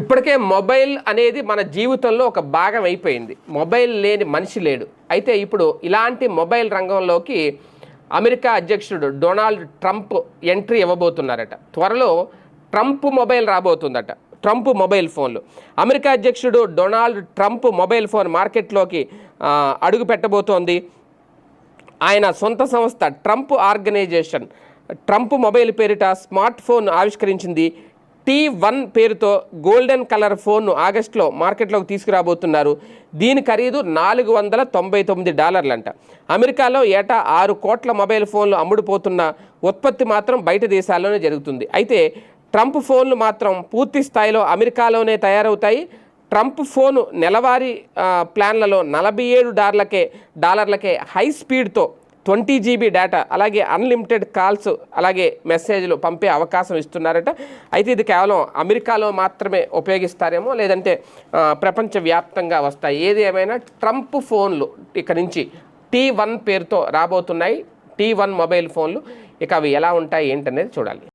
ఇప్పటికే మొబైల్ అనేది మన జీవితంలో ఒక భాగం అయిపోయింది. మొబైల్ లేని మనిషి లేడు. అయితే ఇప్పుడు ఇలాంటి మొబైల్ రంగంలోకి అమెరికా అధ్యక్షుడు డొనాల్డ్ ట్రంప్ ఎంట్రీ ఇవ్వబోతున్నారట. త్వరలో ట్రంప్ మొబైల్ రాబోతుందట. ట్రంప్ మొబైల్ ఫోన్లు. అమెరికా అధ్యక్షుడు డొనాల్డ్ ట్రంప్ మొబైల్ ఫోన్ మార్కెట్లోకి అడుగు పెట్టబోతోంది. ఆయన సొంత సంస్థ ట్రంప్ ఆర్గనైజేషన్. ట్రంప్ మొబైల్ పేరిట స్మార్ట్ ఫోన్ ఆవిష్కరించింది టీ వన్ పేరుతో గోల్డెన్ కలర్ ఫోన్ను ఆగస్టులో మార్కెట్లోకి తీసుకురాబోతున్నారు. దీని ఖరీదు నాలుగు వందల తొంభై తొమ్మిది డాలర్లంట. అమెరికాలో ఏటా ఆరు కోట్ల మొబైల్ ఫోన్లు అమ్ముడుపోతున్న ఉత్పత్తి మాత్రం బయట దేశాల్లోనే జరుగుతుంది. అయితే ట్రంప్ ఫోన్లు మాత్రం పూర్తి స్థాయిలో అమెరికాలోనే తయారవుతాయి. ట్రంప్ ఫోను నెలవారీ ప్లాన్లలో నలభై ఏడు డాలర్లకే డాలర్లకే హై స్పీడ్తో ట్వంటీ జీబీ డేటా అలాగే అన్లిమిటెడ్ కాల్స్ అలాగే మెసేజ్లు పంపే అవకాశం ఇస్తున్నారట. అయితే ఇది కేవలం అమెరికాలో మాత్రమే ఉపయోగిస్తారేమో లేదంటే ప్రపంచవ్యాప్తంగా వస్తాయి. ఏది ఏమైనా ట్రంప్ ఫోన్లు ఇక నుంచి టీ వన్ పేరుతో రాబోతున్నాయి. టీ వన్ మొబైల్ ఫోన్లు. ఇక అవి ఎలా ఉంటాయి ఏంటనేది చూడాలి.